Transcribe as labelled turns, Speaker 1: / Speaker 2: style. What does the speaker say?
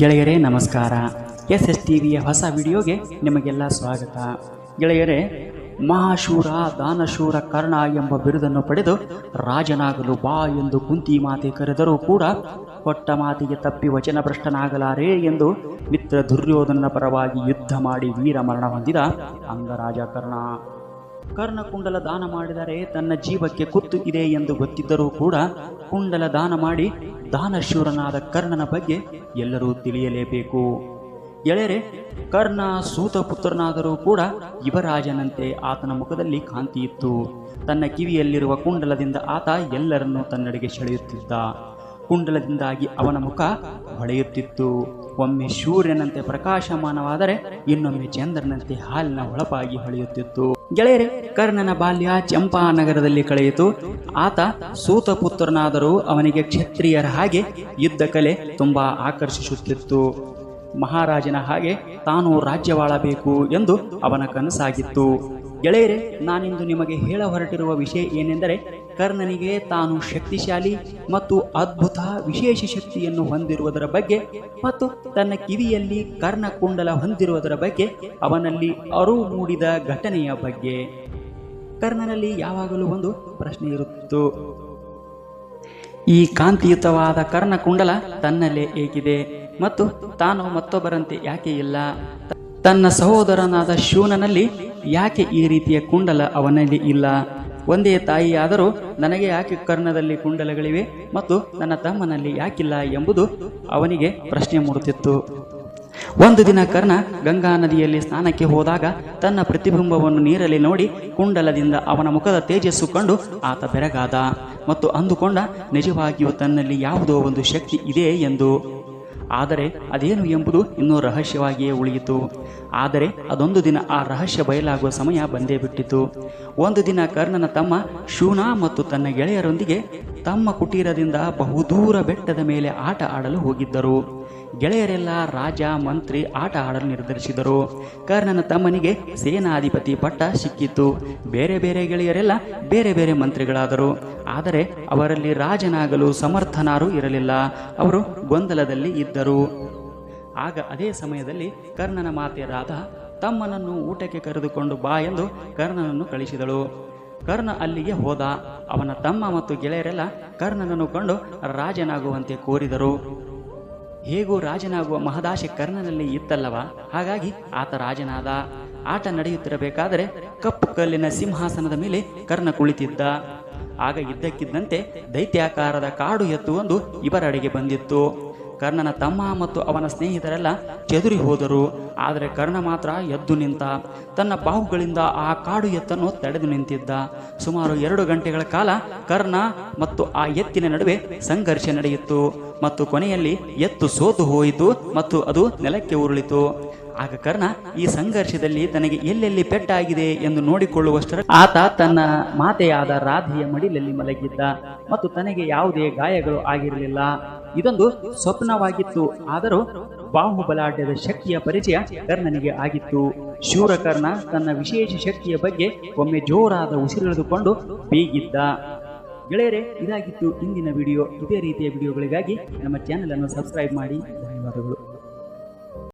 Speaker 1: ಗೆಳೆಯರೇ, ನಮಸ್ಕಾರ. S S T ವಿಯ ಹೊಸ ವಿಡಿಯೋಗೆ ನಿಮಗೆಲ್ಲ ಸ್ವಾಗತ. ಗೆಳೆಯರೇ, ಮಹಾಶೂರ, ದಾನಶೂರ, ಕರ್ಣ ಎಂಬ ಬಿರುದನ್ನು ಪಡೆದು ರಾಜನಾಗಲು ಬಾ ಎಂದು ಕುಂತಿ ಮಾತೆ ಕರೆದರೂ ಕೂಡ ಕೊಟ್ಟ ಮಾತಿಗೆ ತಪ್ಪಿ ವಚನಭ್ರಷ್ಟನಾಗಲಾರೆ ಎಂದು ಮಿತ್ರ ದುರ್ಯೋಧನನ ಪರವಾಗಿ ಯುದ್ಧ ಮಾಡಿ ವೀರ ಮರಣ ಹೊಂದಿದ ಅಂಗರಾಜ ಕರ್ಣ. ಕರ್ಣ ಕುಂಡಲ ದಾನ ಮಾಡಿದರೆ ತನ್ನ ಜೀವಕ್ಕೆ ಕುತ್ತು ಇದೆ ಎಂದು ಗೊತ್ತಿದ್ದರೂ ಕೂಡ ಕುಂಡಲ ದಾನ ಮಾಡಿ ದಾನಶೂರನಾದ ಕರ್ಣನ ಬಗ್ಗೆ ಎಲ್ಲರೂ ತಿಳಿಯಲೇಬೇಕು. ಎಳೆರೆ, ಕರ್ಣ ಸೂತ ಪುತ್ರನಾದರೂ ಕೂಡ ಯುವರಾಜನಂತೆ ಆತನ ಮುಖದಲ್ಲಿ ಕಾಂತಿ ಇತ್ತು. ತನ್ನ ಕಿವಿಯಲ್ಲಿರುವ ಕುಂಡಲದಿಂದ ಆತ ಎಲ್ಲರನ್ನೂ ತನ್ನಡೆಗೆ ಸೆಳೆಯುತ್ತಿದ್ದ. ಕುಂಡಲದಿಂದಾಗಿ ಅವನ ಮುಖ ಹೊಳೆಯುತ್ತಿತ್ತು. ಒಮ್ಮೆ ಸೂರ್ಯನಂತೆ ಪ್ರಕಾಶಮಾನವಾದರೆ ಇನ್ನೊಮ್ಮೆ ಚಂದ್ರನಂತೆ ಹಾಲಿನ ಹೊಳಪಾಗಿ ಹೊಳೆಯುತ್ತಿತ್ತು. ಗೆಳೆಯರೆ, ಕರ್ಣನ ಬಾಲ್ಯ ಚಂಪಾ ನಗರದಲ್ಲಿ ಕಳೆಯಿತು. ಆತ ಸೂತಪುತ್ರನಾದರೂ ಅವನಿಗೆ ಕ್ಷತ್ರಿಯರ ಹಾಗೆ ಯುದ್ಧ ಕಲೆ ತುಂಬಾ ಆಕರ್ಷಿಸುತ್ತಿತ್ತು. ಮಹಾರಾಜನ ಹಾಗೆ ತಾನು ರಾಜ್ಯವಾಳಬೇಕು ಎಂದು ಅವನ ಕನಸಾಗಿತ್ತು. ಗೆಳೆಯರೆ, ನಾನಿಂದು ನಿಮಗೆ ಹೇಳ ಹೊರಟಿರುವ ವಿಷಯ ಏನೆಂದರೆ ಕರ್ಣನಿಗೆ ತಾನು ಶಕ್ತಿಶಾಲಿ ಮತ್ತು ಅದ್ಭುತ ವಿಶೇಷ ಶಕ್ತಿಯನ್ನು ಹೊಂದಿರುವುದರ ಬಗ್ಗೆ ಮತ್ತು ತನ್ನ ಕಿವಿಯಲ್ಲಿ ಕರ್ಣಕುಂಡಲ ಹೊಂದಿರುವುದರ ಬಗ್ಗೆ, ಅವನಲ್ಲಿ ಅರಿವು ಮೂಡಿದ ಘಟನೆಯ ಬಗ್ಗೆ. ಕರ್ಣನಲ್ಲಿ ಯಾವಾಗಲೂ ಒಂದು ಪ್ರಶ್ನೆ ಇರುತ್ತಿತ್ತು. ಈ ಕಾಂತಿಯುತವಾದ ಕರ್ಣಕುಂಡಲ ತನ್ನಲ್ಲೇ ಏಕಿದೆ ಮತ್ತು ತಾನು ಮತ್ತೊಬ್ಬರಂತೆ ಯಾಕೆ ಇಲ್ಲ? ತನ್ನ ಸಹೋದರನಾದ ಶೂನನಲ್ಲಿ ಯಾಕೆ ಈ ರೀತಿಯ ಕುಂಡಲ ಅವನಲ್ಲಿ ಇಲ್ಲ? ಒಂದೇ ತಾಯಿಯಾದರೂ ನನಗೆ ಯಾಕೆ ಕರ್ಣದಲ್ಲಿ ಕುಂಡಲಗಳಿವೆ ಮತ್ತು ನನ್ನ ತಮ್ಮನಲ್ಲಿ ಯಾಕಿಲ್ಲ ಎಂಬುದು ಅವನಿಗೆ ಪ್ರಶ್ನೆ ಮೂಡುತ್ತಿತ್ತು. ಒಂದು ದಿನ ಕರ್ಣ ಗಂಗಾ ನದಿಯಲ್ಲಿ ಸ್ನಾನಕ್ಕೆ ಹೋದಾಗ ತನ್ನ ಪ್ರತಿಬಿಂಬವನ್ನು ನೀರಲ್ಲಿ ನೋಡಿ ಕುಂಡಲದಿಂದ ಅವನ ಮುಖದ ತೇಜಸ್ಸು ಕಂಡು ಆತ ಬೆರಗಾದ ಮತ್ತು ಅಂದುಕೊಂಡ ನಿಜವಾಗಿಯೂ ತನ್ನಲ್ಲಿ ಯಾವುದೋ ಒಂದು ಶಕ್ತಿ ಇದೆ ಎಂದು ಆದರೆ ಅದೇನು ಎಂಬುದು ಇನ್ನೂ ರಹಸ್ಯವಾಗಿಯೇ ಉಳಿಯಿತು. ಆದರೆ ಅದೊಂದು ದಿನ ಆ ರಹಸ್ಯ ಬಯಲಾಗುವ ಸಮಯ ಬಂದೇ ಬಿಟ್ಟಿತು. ಒಂದು ದಿನ ಕರ್ಣನ ತಮ್ಮ ಶೂನಾ ಮತ್ತು ತನ್ನ ಗೆಳೆಯರೊಂದಿಗೆ ತಮ್ಮ ಕುಟೀರದಿಂದ ಬಹುದೂರ ಬೆಟ್ಟದ ಮೇಲೆ ಆಟ ಆಡಲು ಹೋಗಿದ್ದರು. ಗೆಳೆಯರೆಲ್ಲ ರಾಜ, ಮಂತ್ರಿ ಆಟ ಆಡಲು ನಿರ್ಧರಿಸಿದರು. ಕರ್ಣನ ತಮ್ಮನಿಗೆ ಸೇನಾಧಿಪತಿ ಪಟ್ಟ ಸಿಕ್ಕಿತ್ತು ಬೇರೆ ಬೇರೆ ಗೆಳೆಯರೆಲ್ಲ ಬೇರೆ ಬೇರೆ ಮಂತ್ರಿಗಳಾದರು. ಆದರೆ ಅವರಲ್ಲಿ ರಾಜನಾಗಲು ಸಮರ್ಥನಾರೂ ಇರಲಿಲ್ಲ. ಅವರು ಗೊಂದಲದಲ್ಲಿ ಇದ್ದರು. ಆಗ ಅದೇ ಸಮಯದಲ್ಲಿ ಕರ್ಣನ ಮಾತೆ ರಾಧ ತಮ್ಮನನ್ನು ಊಟಕ್ಕೆ ಕರೆದುಕೊಂಡು ಬಾ ಎಂದು ಕರ್ಣನನ್ನು ಕಳಿಸಿದಳು. ಕರ್ಣ ಅಲ್ಲಿಗೆ ಹೋದ. ಅವನ ತಮ್ಮ ಮತ್ತು ಗೆಳೆಯರೆಲ್ಲ ಕರ್ಣನನ್ನು ಕಂಡು ರಾಜನಾಗುವಂತೆ ಕೋರಿದರು. ಹೇಗೂ ರಾಜನಾಗುವ ಮಹದಾಶೆ ಕರ್ಣನಲ್ಲಿ ಇತ್ತಲ್ಲವ? ಹಾಗಾಗಿ ಆತ ರಾಜನಾದ. ಆಟ ನಡೆಯುತ್ತಿರಬೇಕಾದರೆ ಕಪ್ಪು ಕಲ್ಲಿನ ಸಿಂಹಾಸನದ ಮೇಲೆ ಕರ್ಣ ಕುಳಿತಿದ್ದ. ಆಗ ಇದ್ದಕ್ಕಿದ್ದಂತೆ ದೈತ್ಯಾಕಾರದ ಕಾಡು ಎತ್ತು ಒಂದು ಇವರಡೆಗೆ ಬಂದಿತ್ತು. ಕರ್ಣನ ತಮ್ಮ ಮತ್ತು ಅವನ ಸ್ನೇಹಿತರೆಲ್ಲ ಚದುರಿ ಹೋದರು. ಆದರೆ ಕರ್ಣ ಮಾತ್ರ ಎದ್ದು ನಿಂತ ತನ್ನ ಬಾಹುಗಳಿಂದ ಆ ಕಾಡು ಎತ್ತನ್ನು ತಡೆದು ನಿಂತಿದ್ದ. ಸುಮಾರು ಎರಡು ಗಂಟೆಗಳ ಕಾಲ ಕರ್ಣ ಮತ್ತು ಆ ಎತ್ತಿನ ನಡುವೆ ಸಂಘರ್ಷ ನಡೆಯಿತು. ಮತ್ತು ಕೊನೆಯಲ್ಲಿ ಎತ್ತು ಸೋತು ಹೋಯಿತು ಮತ್ತು ಅದು ನೆಲಕ್ಕೆ ಉರುಳಿತು. ಆಗ ಕರ್ಣ, ಈ ಸಂಘರ್ಷದಲ್ಲಿ ತನಗೆ ಎಲ್ಲೆಲ್ಲಿ ಪೆಟ್ಟಾಗಿದೆ ಎಂದು ನೋಡಿಕೊಳ್ಳುವಷ್ಟರ ಆತ ತನ್ನ ಮಾತೆಯಾದ ರಾಧೆಯ ಮಡಿಲಲ್ಲಿ ಮಲಗಿದ್ದ. ಮತ್ತು ತನಗೆ ಯಾವುದೇ ಗಾಯಗಳು ಆಗಿರಲಿಲ್ಲ. ಇದೊಂದು ಸ್ವಪ್ನವಾಗಿತ್ತು. ಆದರೂ ಬಾಹುಬಲಾಢ್ಯದ ಶಕ್ತಿಯ ಪರಿಚಯ ಕರ್ಣನಿಗೆ ಆಗಿತ್ತು. ಶೂರಕರ್ಣ ತನ್ನ ವಿಶೇಷ ಶಕ್ತಿಯ ಬಗ್ಗೆ ಒಮ್ಮೆ ಜೋರಾದ ಉಸಿರೆಳೆದುಕೊಂಡು ಬೀಗಿದ್ದ. ಗೆಳೆಯರೆ, ಇದಾಗಿತ್ತು ಇಂದಿನ ವಿಡಿಯೋ. ಇದೇ ರೀತಿಯ ವಿಡಿಯೋಗಳಿಗಾಗಿ ನಮ್ಮ ಚಾನೆಲ್ ಅನ್ನು ಸಬ್ಸ್ಕ್ರೈಬ್ ಮಾಡಿ. ಧನ್ಯವಾದಗಳು.